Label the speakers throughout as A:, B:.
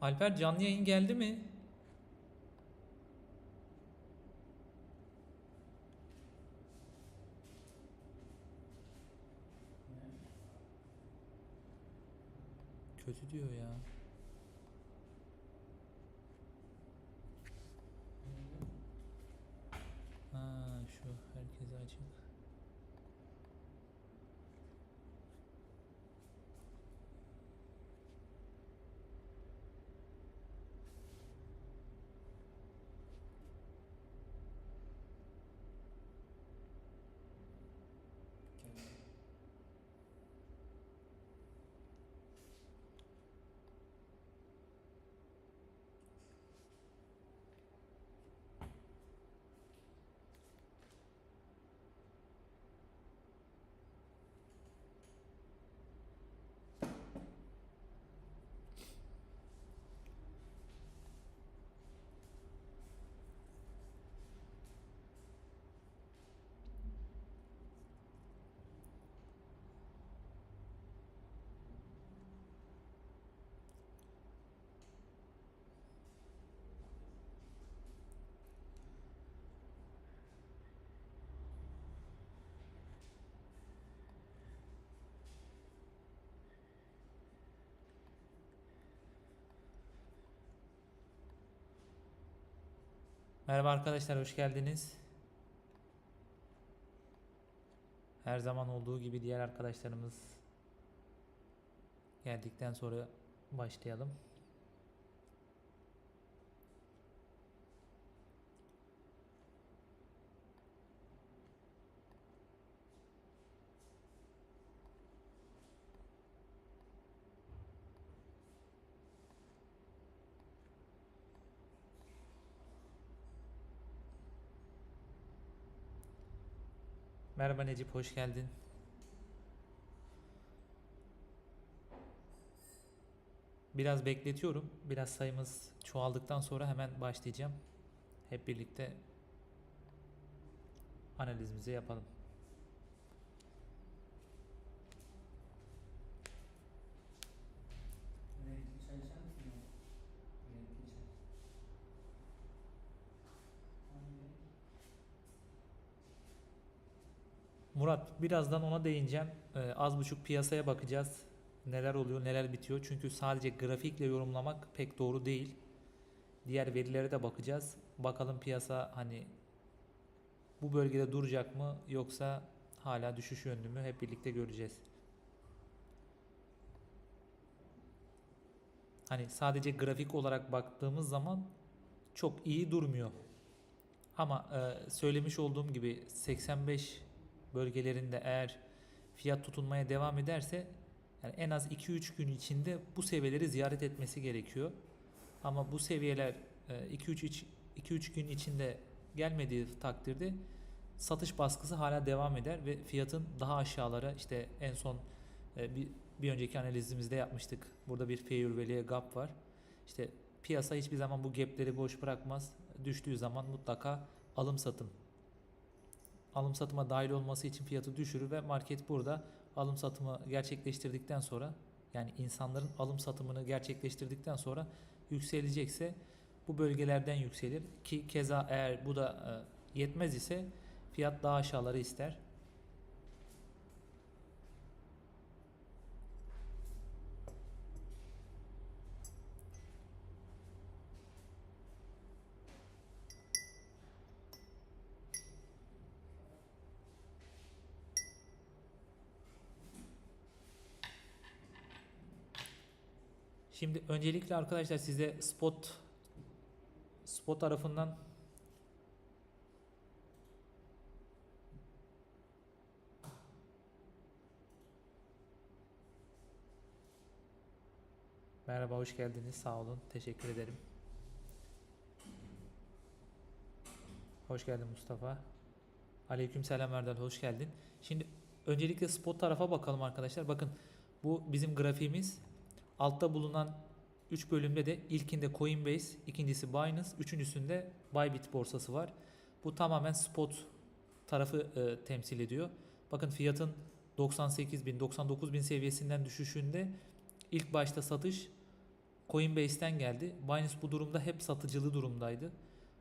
A: Alper canlı yayın geldi mi? Kötü diyor ya. Merhaba arkadaşlar, hoş geldiniz. Her zaman olduğu gibi diğer arkadaşlarımız geldikten sonra başlayalım. Merhaba Necip, hoş geldin. Biraz bekletiyorum. Biraz sayımız çoğaldıktan sonra hemen başlayacağım. Hep birlikte analizimizi yapalım. Murat, birazdan ona değineceğim. Ee, az buçuk piyasaya bakacağız. Neler oluyor, neler bitiyor. Çünkü sadece grafikle yorumlamak pek doğru değil. Diğer verilere de bakacağız. Bakalım piyasa hani bu bölgede duracak mı yoksa hala düşüş yönlü mü hep birlikte göreceğiz. Hani sadece grafik olarak baktığımız zaman çok iyi durmuyor. Ama e, söylemiş olduğum gibi 85 bölgelerinde eğer fiyat tutunmaya devam ederse yani en az 2-3 gün içinde bu seviyeleri ziyaret etmesi gerekiyor. Ama bu seviyeler 2-3 2-3 gün içinde gelmediği takdirde satış baskısı hala devam eder ve fiyatın daha aşağılara işte en son e, bir, bir önceki analizimizde yapmıştık. Burada bir value gap var. İşte piyasa hiçbir zaman bu gapleri boş bırakmaz. Düştüğü zaman mutlaka alım satım alım satıma dahil olması için fiyatı düşürür ve market burada alım satımı gerçekleştirdikten sonra yani insanların alım satımını gerçekleştirdikten sonra yükselecekse bu bölgelerden yükselir ki keza eğer bu da e, yetmez ise fiyat daha aşağıları ister. Şimdi öncelikle arkadaşlar size spot spot tarafından Merhaba, hoş geldiniz. Sağ olun. Teşekkür ederim. Hoş geldin Mustafa. Aleykümselam Erdal, hoş geldin. Şimdi öncelikle spot tarafa bakalım arkadaşlar. Bakın bu bizim grafiğimiz. Altta bulunan 3 bölümde de ilkinde Coinbase, ikincisi Binance, üçüncüsünde Bybit borsası var. Bu tamamen spot tarafı e, temsil ediyor. Bakın fiyatın 98 bin, 99 bin seviyesinden düşüşünde ilk başta satış Coinbase'ten geldi. Binance bu durumda hep satıcılı durumdaydı.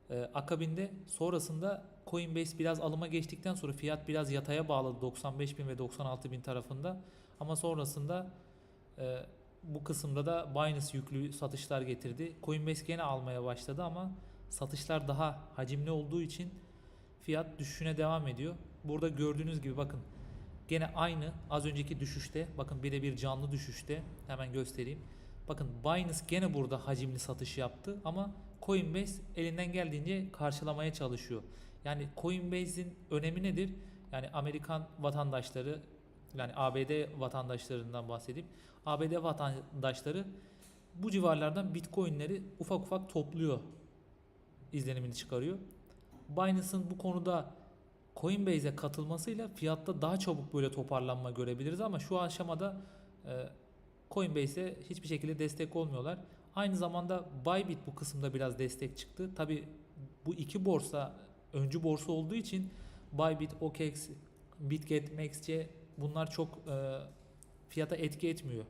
A: Ee, akabinde sonrasında Coinbase biraz alıma geçtikten sonra fiyat biraz yataya bağladı 95 bin ve 96 bin tarafında. Ama sonrasında e, bu kısımda da Binance yüklü satışlar getirdi. Coinbase gene almaya başladı ama satışlar daha hacimli olduğu için fiyat düşüşüne devam ediyor. Burada gördüğünüz gibi bakın gene aynı az önceki düşüşte bakın birebir canlı düşüşte hemen göstereyim. Bakın Binance gene burada hacimli satış yaptı ama Coinbase elinden geldiğince karşılamaya çalışıyor. Yani Coinbase'in önemi nedir? Yani Amerikan vatandaşları yani ABD vatandaşlarından bahsedeyim. ABD vatandaşları bu civarlardan Bitcoin'leri ufak ufak topluyor izlenimini çıkarıyor. Binance'ın bu konuda Coinbase'e katılmasıyla fiyatta daha çabuk böyle toparlanma görebiliriz ama şu aşamada e, Coinbase'e hiçbir şekilde destek olmuyorlar. Aynı zamanda Bybit bu kısımda biraz destek çıktı. Tabi bu iki borsa öncü borsa olduğu için Bybit, OKEx, Bitget, MaxC bunlar çok e, fiyata etki etmiyor.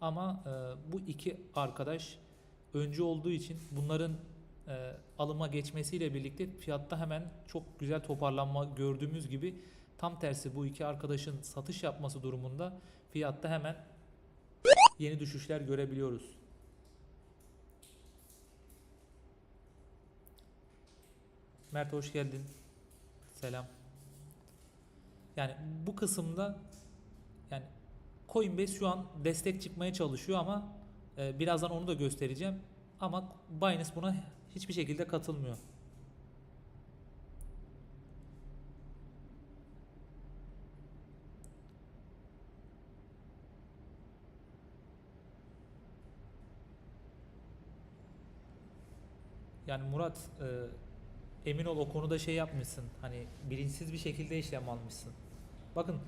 A: Ama e, bu iki arkadaş öncü olduğu için bunların e, alıma geçmesiyle birlikte fiyatta hemen çok güzel toparlanma gördüğümüz gibi tam tersi bu iki arkadaşın satış yapması durumunda fiyatta hemen yeni düşüşler görebiliyoruz. Mert hoş geldin. Selam. Yani bu kısımda Coinbase şu an destek çıkmaya çalışıyor ama e, birazdan onu da göstereceğim. Ama Binance buna hiçbir şekilde katılmıyor. Yani Murat e, emin ol o konuda şey yapmışsın. Hani bilinçsiz bir şekilde işlem almışsın. Bakın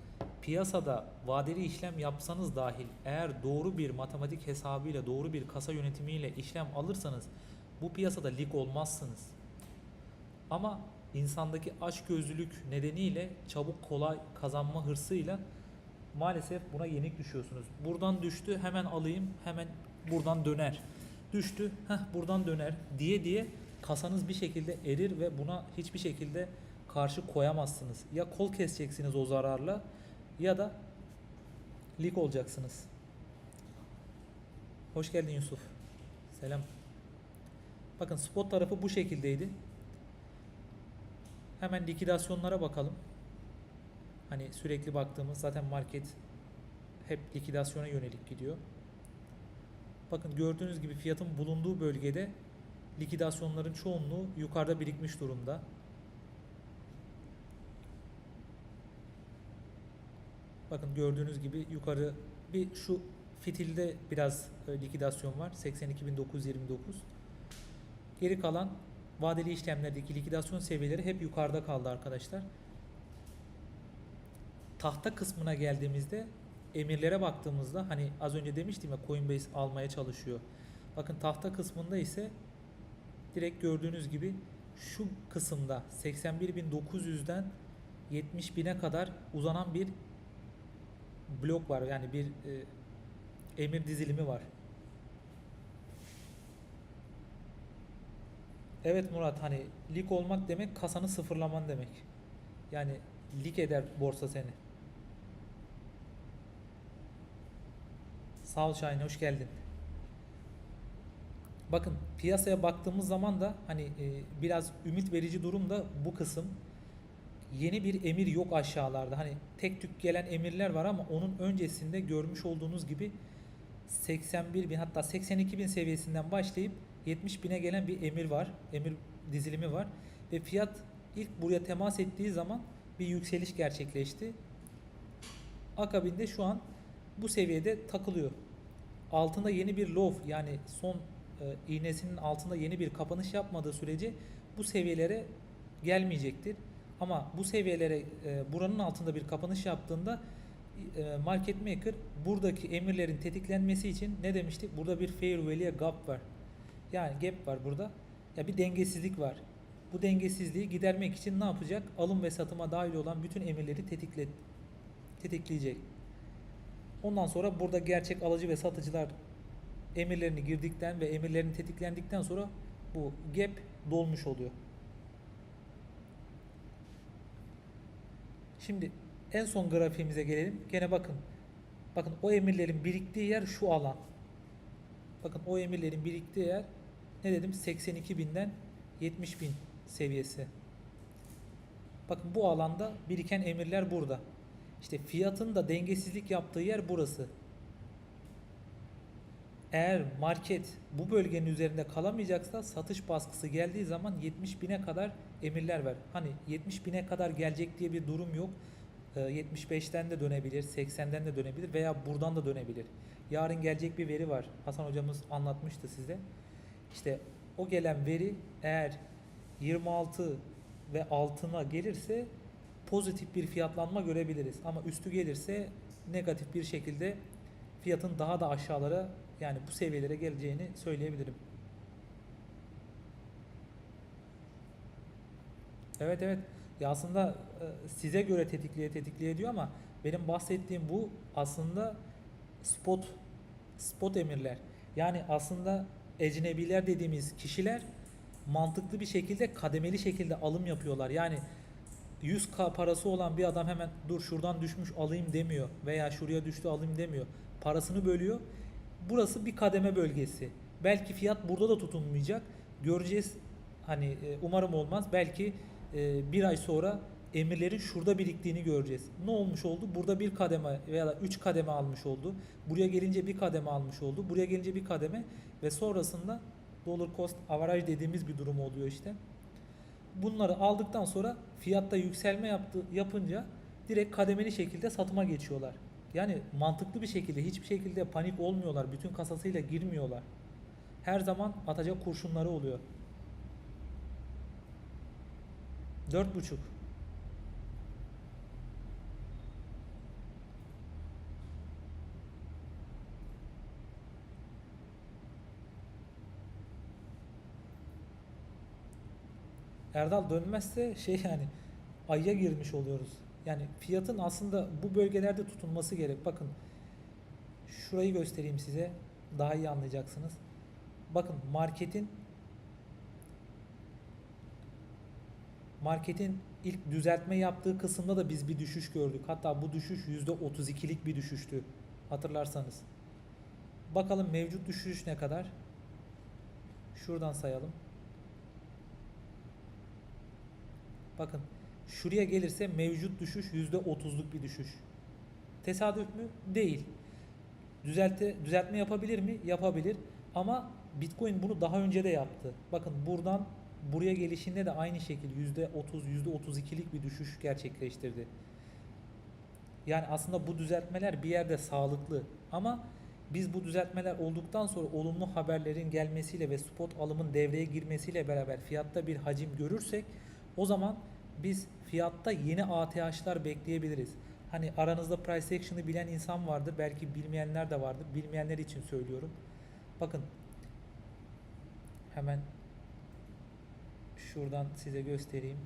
A: piyasada vadeli işlem yapsanız dahil eğer doğru bir matematik hesabıyla doğru bir kasa yönetimiyle işlem alırsanız bu piyasada lig olmazsınız. Ama insandaki açgözlülük nedeniyle çabuk kolay kazanma hırsıyla maalesef buna yenik düşüyorsunuz. Buradan düştü hemen alayım hemen buradan döner. Düştü heh buradan döner diye diye kasanız bir şekilde erir ve buna hiçbir şekilde karşı koyamazsınız. Ya kol keseceksiniz o zararla ya da lig olacaksınız. Hoş geldin Yusuf. Selam. Bakın spot tarafı bu şekildeydi. Hemen likidasyonlara bakalım. Hani sürekli baktığımız zaten market hep likidasyona yönelik gidiyor. Bakın gördüğünüz gibi fiyatın bulunduğu bölgede likidasyonların çoğunluğu yukarıda birikmiş durumda. Bakın gördüğünüz gibi yukarı bir şu fitilde biraz e, likidasyon var. 82.929. Geri kalan vadeli işlemlerdeki likidasyon seviyeleri hep yukarıda kaldı arkadaşlar. Tahta kısmına geldiğimizde emirlere baktığımızda hani az önce demiştim ya Coinbase almaya çalışıyor. Bakın tahta kısmında ise direkt gördüğünüz gibi şu kısımda 81.900'den 70.000'e kadar uzanan bir blok var. Yani bir e, emir dizilimi var. Evet Murat hani lig olmak demek kasanı sıfırlaman demek. Yani lig eder borsa seni. Sağ ol Şahin hoş geldin. Bakın piyasaya baktığımız zaman da hani e, biraz ümit verici durum da bu kısım. Yeni bir emir yok aşağılarda. Hani tek tük gelen emirler var ama onun öncesinde görmüş olduğunuz gibi 81 bin hatta 82 bin seviyesinden başlayıp 70 bine gelen bir emir var. Emir dizilimi var. Ve fiyat ilk buraya temas ettiği zaman bir yükseliş gerçekleşti. Akabinde şu an bu seviyede takılıyor. Altında yeni bir low yani son e, iğnesinin altında yeni bir kapanış yapmadığı sürece bu seviyelere gelmeyecektir. Ama bu seviyelere e, buranın altında bir kapanış yaptığında e, market maker buradaki emirlerin tetiklenmesi için ne demiştik? Burada bir fair value gap var. Yani gap var burada. Ya bir dengesizlik var. Bu dengesizliği gidermek için ne yapacak? Alım ve satıma dahil olan bütün emirleri tetikle, tetikleyecek. Ondan sonra burada gerçek alıcı ve satıcılar emirlerini girdikten ve emirlerini tetiklendikten sonra bu gap dolmuş oluyor. Şimdi en son grafiğimize gelelim. Gene bakın. Bakın o emirlerin biriktiği yer şu alan. Bakın o emirlerin biriktiği yer ne dedim? 82 binden 70 bin seviyesi. Bakın bu alanda biriken emirler burada. İşte fiyatın da dengesizlik yaptığı yer burası. Eğer market bu bölgenin üzerinde kalamayacaksa satış baskısı geldiği zaman 70 bine kadar emirler ver. Hani 70 bine kadar gelecek diye bir durum yok. Ee, 75'ten de dönebilir, 80'den de dönebilir veya buradan da dönebilir. Yarın gelecek bir veri var. Hasan hocamız anlatmıştı size. İşte o gelen veri eğer 26 ve altına gelirse pozitif bir fiyatlanma görebiliriz. Ama üstü gelirse negatif bir şekilde fiyatın daha da aşağılara yani bu seviyelere geleceğini söyleyebilirim. Evet evet. Ya aslında e, size göre tetikleye tetikleye diyor ama benim bahsettiğim bu aslında spot spot emirler. Yani aslında ecnebiler dediğimiz kişiler mantıklı bir şekilde kademeli şekilde alım yapıyorlar. Yani 100k parası olan bir adam hemen dur şuradan düşmüş alayım demiyor veya şuraya düştü alayım demiyor. Parasını bölüyor. Burası bir kademe bölgesi. Belki fiyat burada da tutunmayacak. Göreceğiz. Hani e, umarım olmaz. Belki e, bir ay sonra emirlerin şurada biriktiğini göreceğiz. Ne olmuş oldu? Burada bir kademe veya da üç kademe almış oldu. Buraya gelince bir kademe almış oldu. Buraya gelince bir kademe ve sonrasında dollar cost average dediğimiz bir durum oluyor işte. Bunları aldıktan sonra fiyatta yükselme yaptı, yapınca direkt kademeli şekilde satıma geçiyorlar. Yani mantıklı bir şekilde hiçbir şekilde panik olmuyorlar. Bütün kasasıyla girmiyorlar. Her zaman atacak kurşunları oluyor. Dört buçuk. Erdal dönmezse şey yani ayya girmiş oluyoruz. Yani fiyatın aslında bu bölgelerde tutunması gerek. Bakın şurayı göstereyim size. Daha iyi anlayacaksınız. Bakın marketin marketin ilk düzeltme yaptığı kısımda da biz bir düşüş gördük. Hatta bu düşüş %32'lik bir düşüştü. Hatırlarsanız. Bakalım mevcut düşüş ne kadar? Şuradan sayalım. Bakın şuraya gelirse mevcut düşüş %30'luk bir düşüş. Tesadüf mü? Değil. Düzelte, düzeltme yapabilir mi? Yapabilir. Ama Bitcoin bunu daha önce de yaptı. Bakın buradan buraya gelişinde de aynı şekilde %30, %32'lik bir düşüş gerçekleştirdi. Yani aslında bu düzeltmeler bir yerde sağlıklı ama biz bu düzeltmeler olduktan sonra olumlu haberlerin gelmesiyle ve spot alımın devreye girmesiyle beraber fiyatta bir hacim görürsek o zaman biz fiyatta yeni ATH'lar bekleyebiliriz. Hani aranızda price action'ı bilen insan vardır. Belki bilmeyenler de vardır. Bilmeyenler için söylüyorum. Bakın hemen şuradan size göstereyim.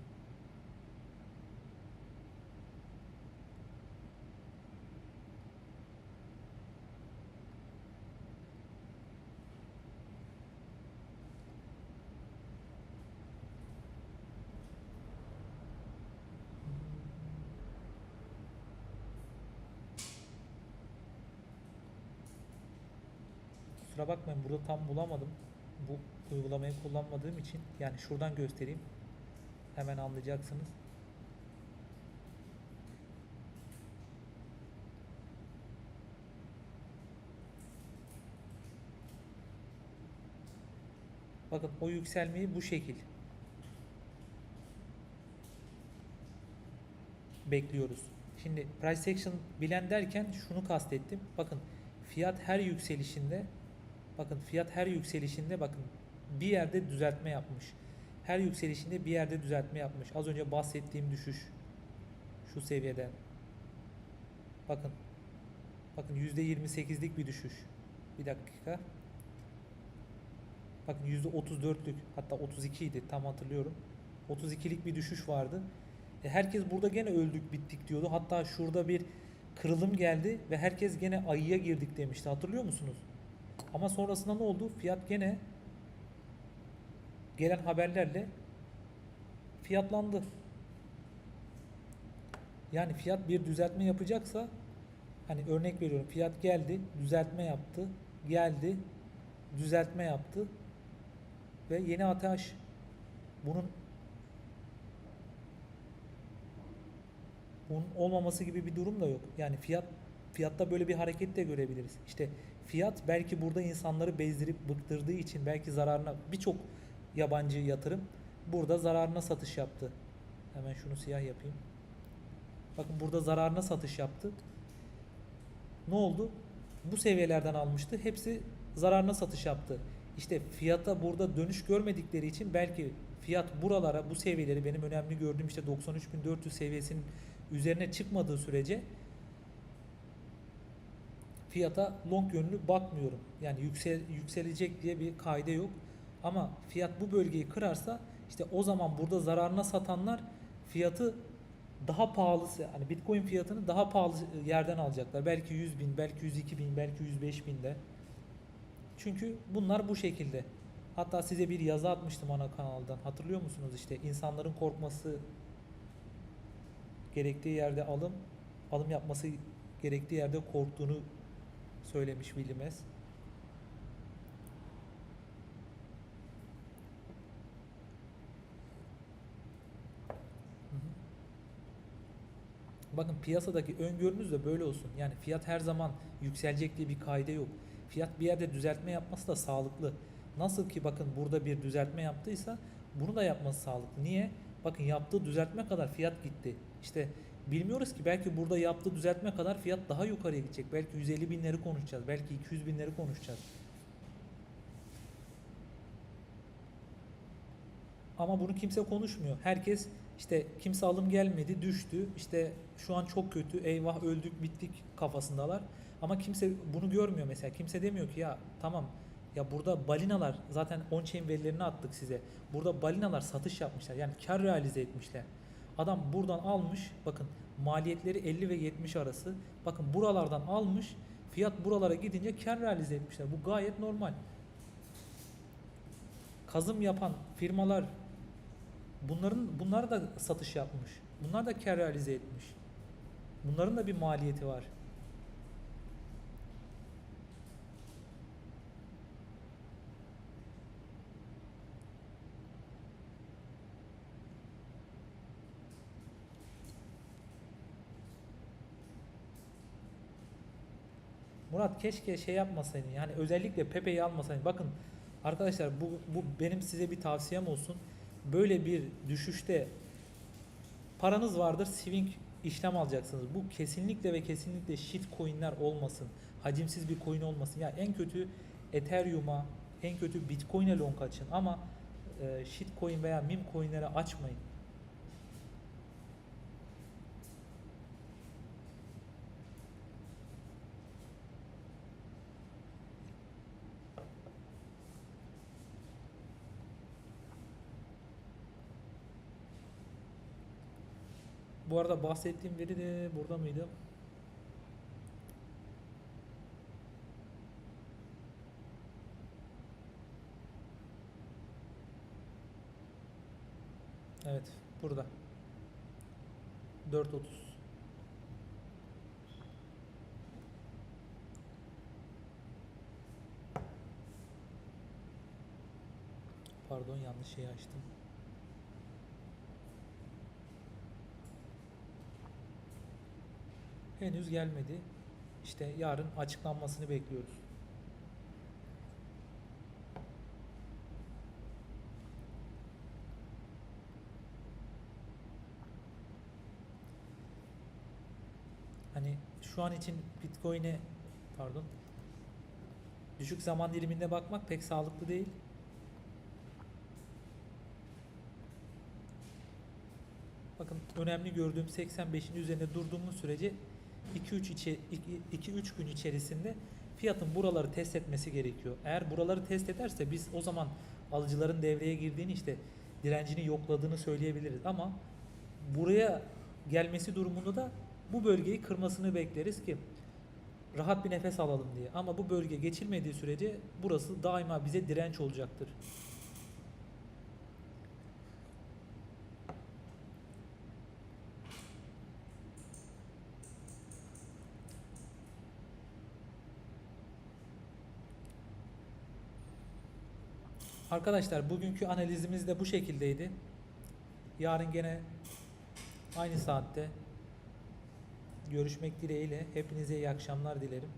A: Kusura bakmayın burada tam bulamadım. Bu uygulamayı kullanmadığım için yani şuradan göstereyim. Hemen anlayacaksınız. Bakın o yükselmeyi bu şekil bekliyoruz. Şimdi price action bilen derken şunu kastettim. Bakın fiyat her yükselişinde bakın fiyat her yükselişinde bakın bir yerde düzeltme yapmış. Her yükselişinde bir yerde düzeltme yapmış. Az önce bahsettiğim düşüş şu seviyede. Bakın. Bakın %28'lik bir düşüş. Bir dakika. Bakın %34'lük hatta 32 idi tam hatırlıyorum. 32'lik bir düşüş vardı. E herkes burada gene öldük bittik diyordu. Hatta şurada bir kırılım geldi ve herkes gene ayıya girdik demişti. Hatırlıyor musunuz? Ama sonrasında ne oldu? Fiyat gene gelen haberlerle fiyatlandı. Yani fiyat bir düzeltme yapacaksa hani örnek veriyorum fiyat geldi, düzeltme yaptı, geldi, düzeltme yaptı ve yeni ATH bunun bunun olmaması gibi bir durum da yok. Yani fiyat fiyatta böyle bir hareket de görebiliriz. İşte fiyat belki burada insanları bezdirip bıktırdığı için belki zararına birçok yabancı yatırım burada zararına satış yaptı. Hemen şunu siyah yapayım. Bakın burada zararına satış yaptı. Ne oldu? Bu seviyelerden almıştı. Hepsi zararına satış yaptı. İşte fiyata burada dönüş görmedikleri için belki fiyat buralara bu seviyeleri benim önemli gördüğüm işte 93.400 seviyesinin üzerine çıkmadığı sürece fiyata long yönlü bakmıyorum. Yani yüksel, yükselecek diye bir kaide yok. Ama fiyat bu bölgeyi kırarsa işte o zaman burada zararına satanlar fiyatı daha pahalısı hani Bitcoin fiyatını daha pahalı yerden alacaklar. Belki 100 bin, belki 102 bin, belki 105 binde. Çünkü bunlar bu şekilde. Hatta size bir yazı atmıştım ana kanaldan. Hatırlıyor musunuz işte insanların korkması gerektiği yerde alım, alım yapması gerektiği yerde korktuğunu söylemiş hı. Bakın piyasadaki öngörünüz de böyle olsun. Yani fiyat her zaman yükselecek diye bir kaide yok. Fiyat bir yerde düzeltme yapması da sağlıklı. Nasıl ki bakın burada bir düzeltme yaptıysa bunu da yapması sağlıklı. Niye? Bakın yaptığı düzeltme kadar fiyat gitti. İşte bilmiyoruz ki belki burada yaptığı düzeltme kadar fiyat daha yukarıya gidecek. Belki 150 binleri konuşacağız. Belki 200 binleri konuşacağız. Ama bunu kimse konuşmuyor. Herkes işte kimse alım gelmedi, düştü. İşte şu an çok kötü, eyvah öldük, bittik kafasındalar. Ama kimse bunu görmüyor mesela. Kimse demiyor ki ya tamam ya burada balinalar zaten on-chain verilerini attık size. Burada balinalar satış yapmışlar. Yani kar realize etmişler. Adam buradan almış. Bakın maliyetleri 50 ve 70 arası. Bakın buralardan almış. Fiyat buralara gidince kar realize etmişler. Bu gayet normal. Kazım yapan firmalar bunların bunlar da satış yapmış. Bunlar da kar realize etmiş. Bunların da bir maliyeti var. Murat keşke şey yapmasaydın yani özellikle Pepe'yi almasaydın. Bakın arkadaşlar bu, bu benim size bir tavsiyem olsun. Böyle bir düşüşte paranız vardır swing işlem alacaksınız. Bu kesinlikle ve kesinlikle shit coinler olmasın. Hacimsiz bir coin olmasın. Ya en kötü Ethereum'a, en kötü Bitcoin'e long açın ama e, shit coin veya meme coin'lere açmayın. Bu arada bahsettiğim veri de burada mıydı? Evet, burada. 4.30. Pardon yanlış şeyi açtım. Henüz gelmedi. İşte yarın açıklanmasını bekliyoruz. Hani şu an için Bitcoin'e pardon düşük zaman diliminde bakmak pek sağlıklı değil. Bakın önemli gördüğüm 85'in üzerinde durduğumuz sürece 2-3 içe 2-3 gün içerisinde fiyatın buraları test etmesi gerekiyor. Eğer buraları test ederse biz o zaman alıcıların devreye girdiğini işte direncini yokladığını söyleyebiliriz ama buraya gelmesi durumunda da bu bölgeyi kırmasını bekleriz ki rahat bir nefes alalım diye. Ama bu bölge geçilmediği sürece burası daima bize direnç olacaktır. Arkadaşlar bugünkü analizimiz de bu şekildeydi. Yarın gene aynı saatte görüşmek dileğiyle hepinize iyi akşamlar dilerim.